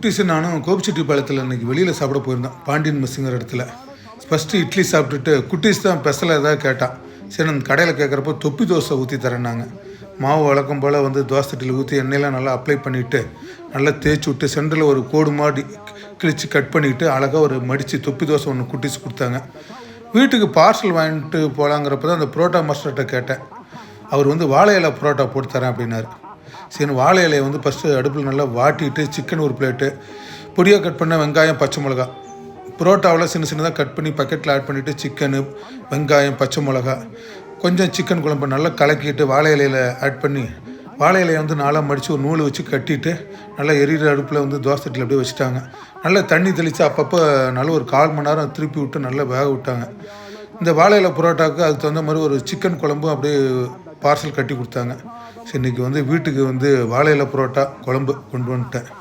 குட்டிஸு நானும் கோபிச்செட்டிப்பாளையத்தில் இன்றைக்கி வெளியில் சாப்பிட போயிருந்தேன். பாண்டியன் மிஸ்ஸுங்கிற இடத்துல. ஃபஸ்ட்டு இட்லி சாப்பிட்டுட்டு குட்டீஸ் தான் ஸ்பெஷலாக ஏதாவது கேட்டான். சரி அந்த கடையில் கேட்குறப்போ தொப்பி தோசை ஊற்றி தரேன்னாங்க மாவு வழக்கம் போல் வந்து தோசை தட்டில் ஊற்றி எண்ணெயெல்லாம் நல்லா அப்ளை பண்ணிவிட்டு நல்லா தேய்ச்சி விட்டு சென்டரில் ஒரு கோடு மாடி கிழிச்சு கட் பண்ணிவிட்டு அழகாக ஒரு மடித்து தொப்பி தோசை ஒன்று குட்டிஸ் கொடுத்தாங்க. வீட்டுக்கு பார்சல் வாங்கிட்டு போகலாங்கிறப்ப தான் அந்த புரோட்டா மாஸ்டர்கிட்ட கேட்டேன். அவர் வந்து வாழை இலை புரோட்டா போட்டு தரேன் அப்படின்னாரு. சரி வாழை இலையை வந்து ஃபஸ்ட்டு அடுப்பில் நல்லா வாட்டிட்டு சிக்கன் ஒரு பிளேட்டு பொடியாக கட் பண்ண வெங்காயம் பச்சை மிளகா. புரோட்டாவில் சின்ன சின்னதாக கட் பண்ணி பக்கெட்டில் ஆட் பண்ணிவிட்டு சிக்கனு வெங்காயம் பச்சை மிளகா. கொஞ்சம் சிக்கன் குழம்பு நல்லா கலக்கிட்டு வாழை இலையில் ஆட் பண்ணி வாழை இலையை வந்து நாளாக மடித்து ஒரு நூல் வச்சு கட்டிட்டு நல்லா எரியிற அடுப்பில் வந்து தோசை தட்டில் அப்படியே வச்சுட்டாங்க. நல்லா தண்ணி தெளித்து அப்பப்போ நல்லா ஒரு கால் மணி நேரம் திருப்பி விட்டு நல்லா வேக விட்டாங்க. இந்த வாழை இலை புரோட்டாவுக்கு அதுக்கு தகுந்த மாதிரி ஒரு சிக்கன் குழம்பும் அப்படியே பார்சல் கட்டி கொடுத்தாங்க. சரி இன்றைக்கி வந்து வீட்டுக்கு வந்து வாழை இலை புரோட்டா குழம்பு கொண்டு வந்துட்டேன்.